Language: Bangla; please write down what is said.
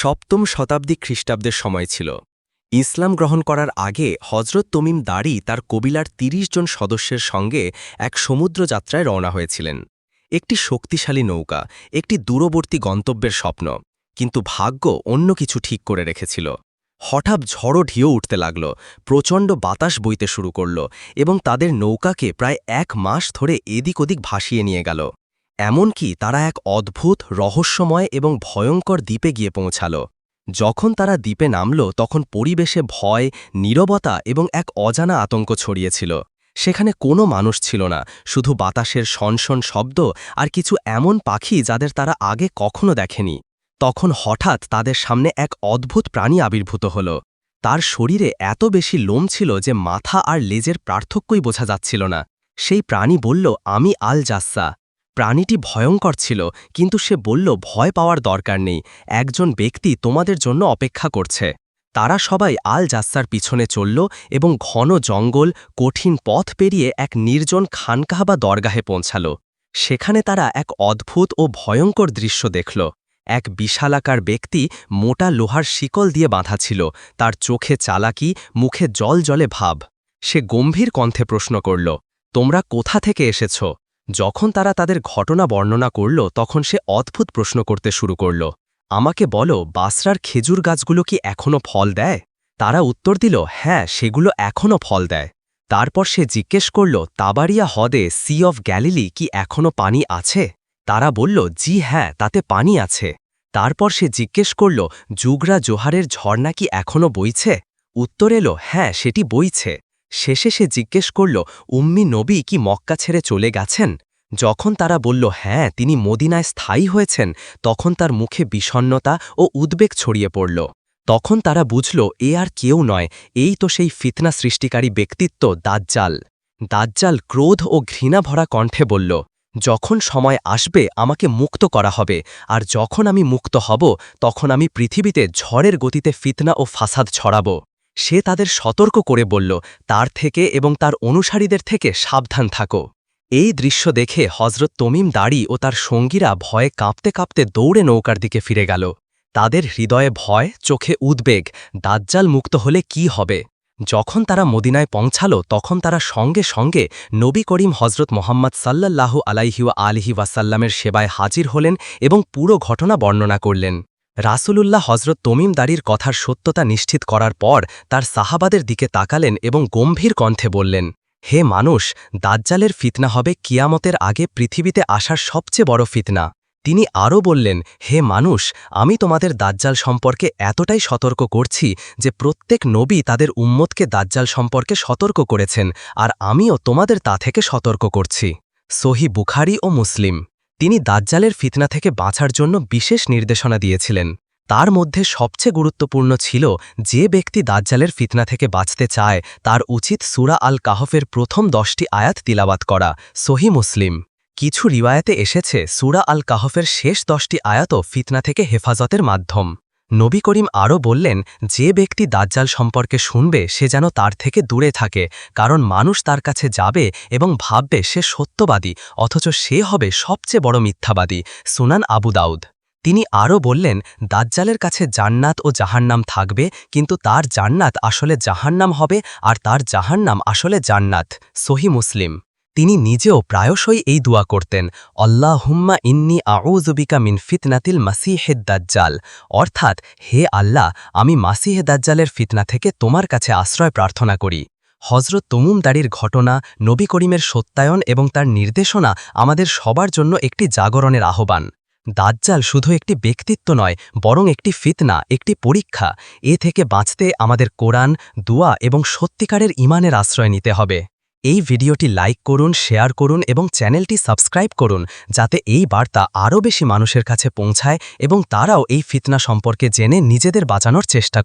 সপ্তম শতাব্দী খ্রিস্টাব্দের সময় ছিল। ইসলাম গ্রহণ করার আগে হজরত তমিম দাড়ি তার কবিলার ৩০ জন সদস্যের সঙ্গে এক সমুদ্র যাত্রায় রওনা হয়েছিলেন। একটি শক্তিশালী নৌকা, একটি দূরবর্তী গন্তব্যের স্বপ্ন, কিন্তু ভাগ্য অন্য কিছু ঠিক করে রেখেছিল। হঠাৎ ঝড়ো ঢিও উঠতে লাগল, প্রচণ্ড বাতাস বইতে শুরু করল এবং তাদের নৌকাকে প্রায় এক মাস ধরে এদিক ওদিক ভাসিয়ে নিয়ে গেল। এমনকি তারা এক অদ্ভুত, রহস্যময় এবং ভয়ঙ্কর দ্বীপে গিয়ে পৌঁছাল। যখন তারা দ্বীপে নামল, তখন পরিবেশে ভয়, নীরবতা এবং এক অজানা আতঙ্ক ছড়িয়েছিল। সেখানে কোনো মানুষ ছিল না, শুধু বাতাসের সনসন শব্দ আর কিছু এমন পাখি যাদের তারা আগে কখনো দেখেনি। তখন হঠাৎ তাদের সামনে এক অদ্ভুত প্রাণী আবির্ভূত হল। তার শরীরে এত বেশি লোম ছিল যে মাথা আর লেজের পার্থক্যই বোঝা যাচ্ছিল না। সেই প্রাণী বলল, আমি আল জাস্সা প্রাণীটি ভয়ঙ্কর ছিল, কিন্তু সে বলল, ভয় পাওয়ার দরকার নেই। একজন ব্যক্তি তোমাদের জন্য অপেক্ষা করছে। তারা সবাই আল জাস্সার পিছনে চলল এবং ঘন জঙ্গল, কঠিন পথ পেরিয়ে এক নির্জন খানকাহ বা দরগাহে পৌঁছাল। সেখানে তারা এক অদ্ভুত ও ভয়ঙ্কর দৃশ্য দেখল। এক বিশালাকার ব্যক্তি মোটা লোহার শিকল দিয়ে বাঁধা ছিল, তার চোখে চালাকি, মুখে জল জলে ভাব। সে গম্ভীর কণ্ঠে প্রশ্ন করল, তোমরা কোথা থেকে এসেছ? যখন তারা তাদের ঘটনা বর্ণনা করল, তখন সে অদ্ভুত প্রশ্ন করতে শুরু করল। আমাকে বলো, বাসরার খেজুর গাছগুলো কি এখনও ফল দেয়? তারা উত্তর দিল হ্যাঁ সেগুলো এখনও ফল দেয়। তারপর সে জিজ্ঞেস করল, তাবারিয়া হদে সি অফ গ্যালিলি কি এখনও পানি আছে? তারা বলল, জি হ্যাঁ তাতে পানি আছে। তারপর সে জিজ্ঞেস করল জুগরা জোহারের ঝর্ণা কি এখনও বইছে? উত্তর এলো হ্যাঁ সেটি বইছে। শেষে সে জিজ্ঞেস করল, উম্মি নবী কি মক্কা ছেড়ে চলে গেছেন? যখন তারা বলল হ্যাঁ তিনি মদিনায় স্থায়ী হয়েছেন। তখন তার মুখে বিষণ্নতা ও উদ্বেগ ছড়িয়ে পড়ল। তখন তারা বুঝল, এ আর কেউ নয়। এই তো সেই ফিতনা সৃষ্টিকারী ব্যক্তিত্ব, দাজ্জাল। দাজ্জাল ক্রোধ ও ঘৃণা ভরা কণ্ঠে বলল, যখন সময় আসবে, আমাকে মুক্ত করা হবে। আর যখন আমি মুক্ত হব, তখন আমি পৃথিবীতে ঝড়ের গতিতে ফিতনা ও ফাসাদ ছড়াব। সে তাদের সতর্ক করে বলল, তার থেকে এবং তার অনুসারীদের থেকে সাবধান থাকো। এই দৃশ্য দেখে হজরত তমিম দাড়ি ও তার সঙ্গীরা ভয়ে কাঁপতে কাঁপতে দৌড়ে নৌকার দিকে ফিরে গেল। তাদের হৃদয়ে ভয়, চোখে উদ্বেগ, দাজ্জাল মুক্ত হলে কি হবে? যখন তারা মদিনায় পৌঁছাল, তখন তারা সঙ্গে সঙ্গে নবী করিম হজরত মোহাম্মদ সাল্লাল্লাহু আলাইহিওয়া আলিহি ওয়াসাল্লামের সেবায় হাজির হলেন এবং পুরো ঘটনা বর্ণনা করলেন। রাসূলুল্লাহ হজরত তমিম দাড়ির কথার সত্যতা নিশ্চিত করার পর তার সাহাবাদের দিকে তাকালেন এবং গম্ভীর কণ্ঠে বললেন, হে মানুষ, দাজ্জালের ফিতনা হবে কিয়ামতের আগে পৃথিবীতে আসার সবচেয়ে বড় ফিতনা। তিনি আরও বললেন, হে মানুষ, আমি তোমাদের দাজ্জাল সম্পর্কে এতটাই সতর্ক করছি যে প্রত্যেক নবী তাদের উম্মতকে দাজ্জাল সম্পর্কে সতর্ক করেছেন, আর আমিও তোমাদের তা থেকে সতর্ক করছি। সহি বুখারি ও মুসলিম। তিনি দাজ্জালের ফিতনা থেকে বাঁচার জন্য বিশেষ নির্দেশনা দিয়েছিলেন। তার মধ্যে সবচেয়ে গুরুত্বপূর্ণ ছিল, যে ব্যক্তি দাজ্জালের ফিতনা থেকে বাঁচতে চায়, তার উচিত সুরা আল কাহফের প্রথম দশটি আয়াত তিলাবাত করা, সহি মুসলিম। কিছু রিওয়ায়তে এসেছে, সুরা আল কাহফের শেষ দশটি আয়াতও ফিতনা থেকে হেফাজতের মাধ্যম। নবী করিম আরও বললেন, যে ব্যক্তি দাজ্জাল সম্পর্কে শুনবে, সে যেন তার থেকে দূরে থাকে, কারণ মানুষ তার কাছে যাবে এবং ভাববে সে সত্যবাদী, অথচ সে হবে সবচেয়ে বড় মিথ্যাবাদী। সুনান আবু দাউদ। তিনি আরও বললেন, দাজ্জালের কাছে জান্নাত ও জাহান্নাম থাকবে, কিন্তু তার জান্নাত আসলে জাহান্নাম হবে, আর তার জাহান্নাম আসলে জান্নাত। সহি মুসলিম। তিনি নিজেও প্রায়শই এই দোয়া করতেন অল্লাহুম্মা ইন্নি আউজুবিকা মিন ফিতনাতিল মাসিহেদ দাজ্জাল। অর্থাৎ, হে আল্লাহ, আমি মাসিহে দাজ্জালের ফিতনা থেকে তোমার কাছে আশ্রয় প্রার্থনা করি। হজরত তমুমদারির ঘটনা, নবী করিমের সত্যায়ন এবং তার নির্দেশনা আমাদের সবার জন্য একটি জাগরণের আহ্বান। দাজ্জাল শুধু একটি ব্যক্তিত্ব নয়, বরং একটি ফিতনা, একটি পরীক্ষা। এ থেকে বাঁচতে আমাদের কোরআন, দুয়া এবং সত্যিকারের ইমানের আশ্রয় নিতে হবে। এই ভিডিওটি লাইক করুন, শেয়ার করুন এবং চ্যানেলটি সাবস্ক্রাইব করুন যাতে এই বার্তা আরও বেশি মানুষের কাছে পৌঁছায় এবং তারাও এই ফিতনা সম্পর্কে জেনে নিজেদের বাঁচানোর চেষ্টা